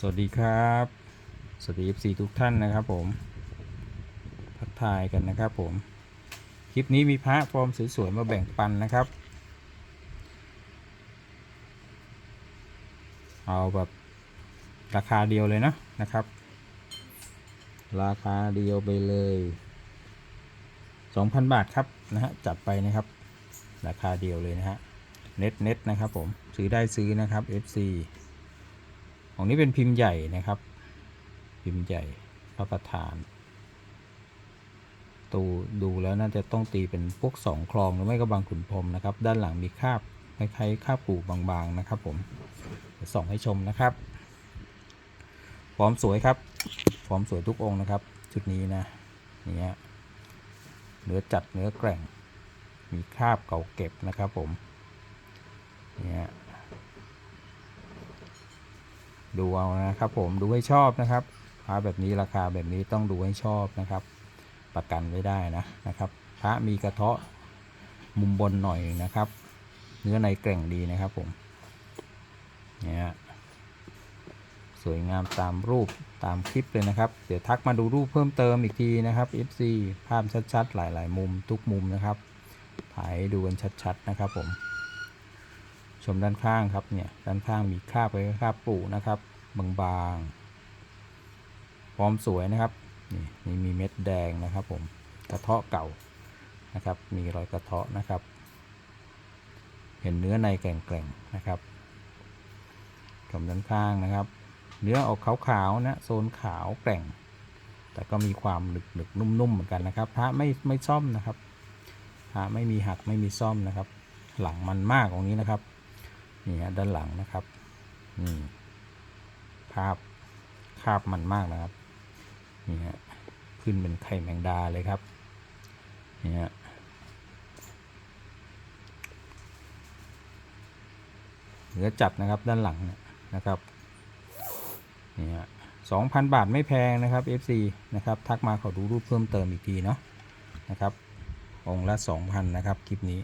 สวัสดีครับ สวัสดี FC ทุกท่านนะครับผมทักทายกันนะครับผม คลิปนี้มีพระฟอร์มสวยๆมาแบ่งปันนะครับ เอาแบบราคาเดียวเลยนะนะครับ ราคาเดียวไปเลย 2,000 บาทครับนะฮะจัดไปนะครับ ราคาเดียวเลยนะฮะเน็ตเน็ตนะครับผมซื้อได้ซื้อนะครับ FC ของนี้เป็นพิมพ์ใหญ่นะครับ พิมพ์ใหญ่พระประธานตูดูแล้วน่าจะต้องตีเป็นพวกสองคลองหรือไม่ก็บางขุนพรมนะครับ ด้านหลังมีคาบคล้ายๆคาบปูบางๆนะครับ ผมส่องให้ชมนะครับฟอร์มสวยครับฟอร์มสวยทุกองค์นะครับ ชุดนี้นะเนี่ยเนื้อจัดเนื้อแกร่ง มีคราบเก่าเก็บนะครับผมเนี่ย ดูเอานะครับผมดูให้ชอบนะครับพระแบบนี้ราคาแบบนี้ต้องดูให้ชอบนะครับ ประกันไว้ได้นะนะครับ พระมีกระเทาะมุมบนหน่อยนะครับ เนื้อในแกร่งดีนะครับผมเนี่ยสวยงามตามรูปตามคลิปเลยนะครับ เดี๋ยวทักมาดูรูปเพิ่มเติมอีกทีนะครับ FC ภาพชัดๆ หลาย ๆ มุมทุกมุมนะครับ ถ่ายดูกันชัดๆนะครับผม ชมด้านข้างครับเนี่ยด้านข้างมีคราบไว้คราบปูนะครับบางๆฟอร์มสวยนะครับนี่นี่มีเม็ดแดงนะครับผมกระเทาะเก่านะครับ มีรอยกระเทาะนะครับ เห็นเนื้อในแกร่งๆนะครับชมด้านข้างนะครับ เนื้อออกขาวๆนะโซนขาวแกร่ง แต่ก็มีความหนึกๆนุ่มๆเหมือนกันนะครับพระไม่ไม่ซ่อมนะครับพระไม่มีหักไม่มีซ่อมนะครับ หลังมันมากตรงนี้นะครับ นี่ฮะด้านหลังนะครับนี่ภาพคาบมันมากนะครับนี่ฮะขึ้นเป็นไข่แมงดาเลยครับนี่ฮะเนื้อจัดนะครับด้านหลังเนี่ยนะครับนี่ฮะสองพันบาทไม่แพงนะครับ FC นะครับทักมาขอดูรูปเพิ่มเติมอีกทีเนาะนะครับองค์ละสองพันนะครับคลิปนี้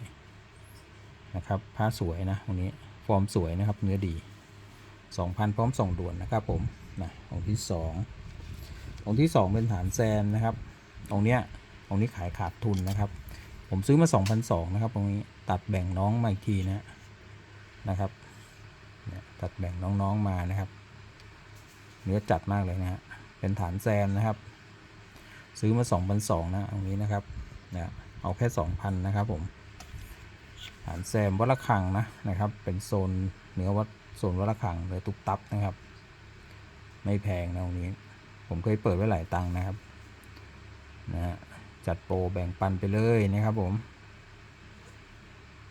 นะครับผ้าสวยนะตรงนี้ ฟอร์มสวยนะครับ เนื้อดี 2,000 พร้อมส่งด่วนนะครับผมนะองค์ที่ 2 องค์ที่ 2 เป็นฐานแซนนะครับ องค์เนี้ยองค์นี้ขายขาดทุนนะครับ ผมซื้อมา 2,200นะครับตรงนี้ตัดแบ่งน้องมาอีกทีนะนะครับเนี่ยตัดแบ่งน้องๆมานะครับ เนื้อจัดมากเลยนะฮะเป็นฐานแซนนะครับ ซื้อมา 2,200นะองนี้นะครับนะเอาแค่ 2,000นะครับผม ฐานแซมวัดระฆังนะนะครับ เป็นโซนเหนือวัดโซนวัดระฆังเลยตุกตับนะครับ ไม่แพงนะตรงนี้ ผมเคยเปิดไว้หลายตังค์นะครับนะฮะจัดโปรแบ่งปันไปเลยนะครับผม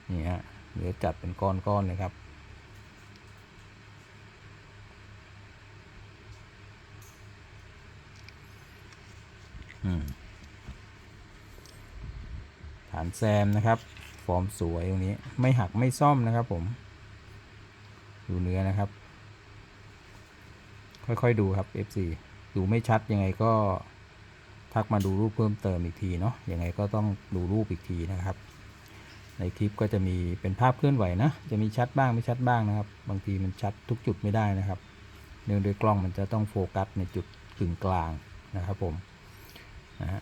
นี่ฮะเดี๋ยวจัดเป็นก้อนๆเลยครับฐานแซมนะครับ ฟอร์มสวยตรงนี้ ไม่หักไม่ซ่อมนะครับผม ดูเนื้อนะครับ ค่อยๆดูครับ FC ดูไม่ชัดยังไงก็ทักมาดูรูปเพิ่มเติมอีกทีเนาะยังไงก็ต้องดูรูปอีกทีนะครับ ในคลิปก็จะมีเป็นภาพเคลื่อนไหวนะ จะมีชัดบ้างไม่ชัดบ้างนะครับ บางทีมันชัดทุกจุดไม่ได้นะครับ เนื่องด้วยกล้องมันจะต้องโฟกัสในจุดกึ่งกลางนะครับผมนะฮะ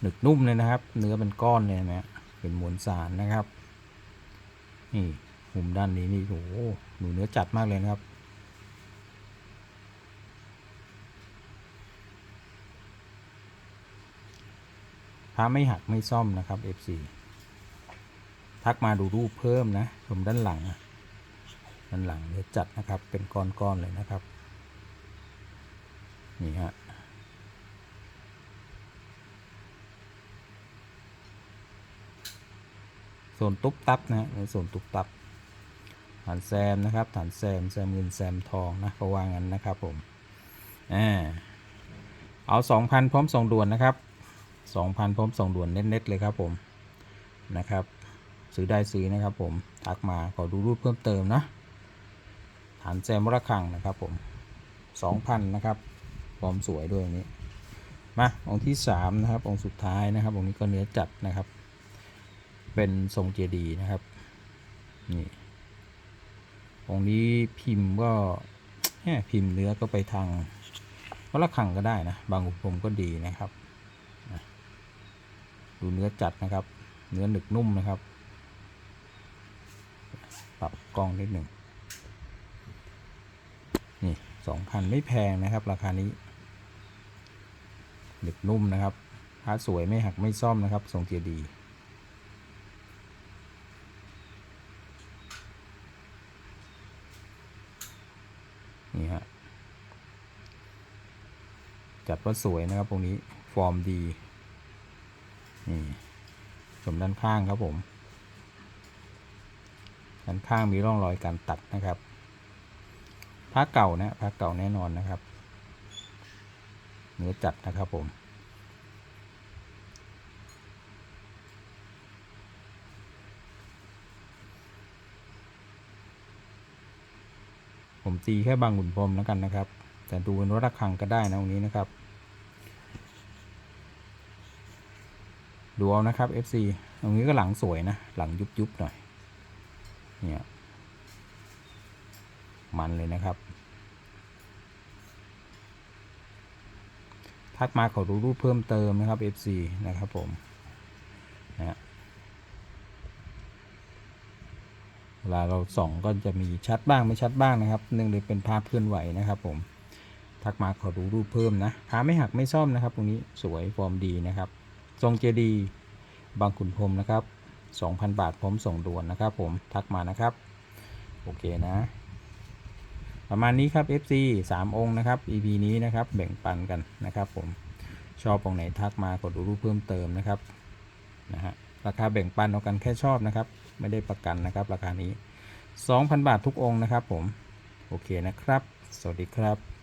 หนึกนุ่มเลยนะครับ เนื้อเป็นก้อนเลยนะเป็นมวลสารนะครับ นี่มุมด้านนี้นี่โอ้โหหนูเนื้อจัดมากเลยนะครับพระไม่หักไม่ซ่อมนะครับ FC ทักมาดูรูปเพิ่มนะชมด้านหลังด้านหลังเนื้อจัดนะครับ เป็นก้อนๆเลยนะครับ นี่ฮะ โซนตุ๊บตับนะฮะในโซนตุ๊บตับฐานแซมนะครับฐานแซมแซมเงินแซมทองนะเขาว่างั้นนะครับผมอ่าเอา 2,000 พร้อมส่งด่วนนะครับ 2,000 พร้อมส่งด่วนเน็ตๆเลยครับผมนะครับ ซื้อได้ซื้อนะครับผมทักมาขอดูรูปเพิ่มเติมนะฐานแซมระฆังนะครับผม 2,000 นะครับพร้อมสวยด้วยอันนี้มาองค์ที่ 3 นะครับองค์สุดท้ายนะครับองค์นี้ก็เนื้อจัดนะครับ เป็นทรงเจดีย์นะครับ นี่องค์นี้พิมพ์ก็แพิมพ์เนื้อก็ไปทางวัดละคังก็ได้นะ บางอุปมก็ดีนะครับ ดูเนื้อจัดนะครับ เนื้อหนึกนุ่มนะครับ ปรับกล้องนิดหนึ่ง นี่สองพันไม่แพงนะครับ ราคานี้ หนึกนุ่มนะครับพระสวยไม่หักไม่ซ่อมนะครับทรงเจดีย์ นี่ฮะจัดว่าสวยนะครับตรงนี้ฟอร์มดีนี่ชมด้านข้างครับผม ด้านข้างมีร่องรอยการตัดนะครับผ้าเก่านะผ้าเก่าแน่นอนนะครับ เนื้อจัดนะครับผม ผมตีแค่บางหุ่นพรมแล้วกันนะครับ แต่ดูเป็นวัดระฆังก็ได้นะตรงนี้นะครับ ดูเอานะครับ FC ตรงนี้ก็หลังสวยนะ หลังยุบๆหน่อย เนี่ย มันเลยนะครับทักมาขอดูรูปเพิ่มเติมนะครับ FC นะครับผมนะฮะเวลาเราส่องก็จะมีชัดบ้างไม่ชัดบ้างนะครับเนื่องเลยเป็นภาพเคลื่อนไหวนะครับ ผม ทักมาขอดูรูปเพิ่มนะขาไม่หักไม่ซ่อมนะครับ ตรงนี้สวยฟอร์มดีนะครับ ทรงเจดีบางขุนพรมนะครับ 2,000 บาทพร้อมส่งด่วนนะครับ ผมทักมานะครับ โอเคนะ ประมาณนี้ครับ FC 3 องค์นะครับ EP นี้นะครับแบ่งปันกันนะครับ ผมชอบองไหนทักมากดดูรูปเพิ่มเติมนะครับนะฮะ ราคาแบ่งปันเอากันแค่ชอบนะครับ ไม่ได้ประกันนะครับ ราคานี้ 2,000 บาททุกองค์นะครับผม โอเคนะครับ สวัสดีครับ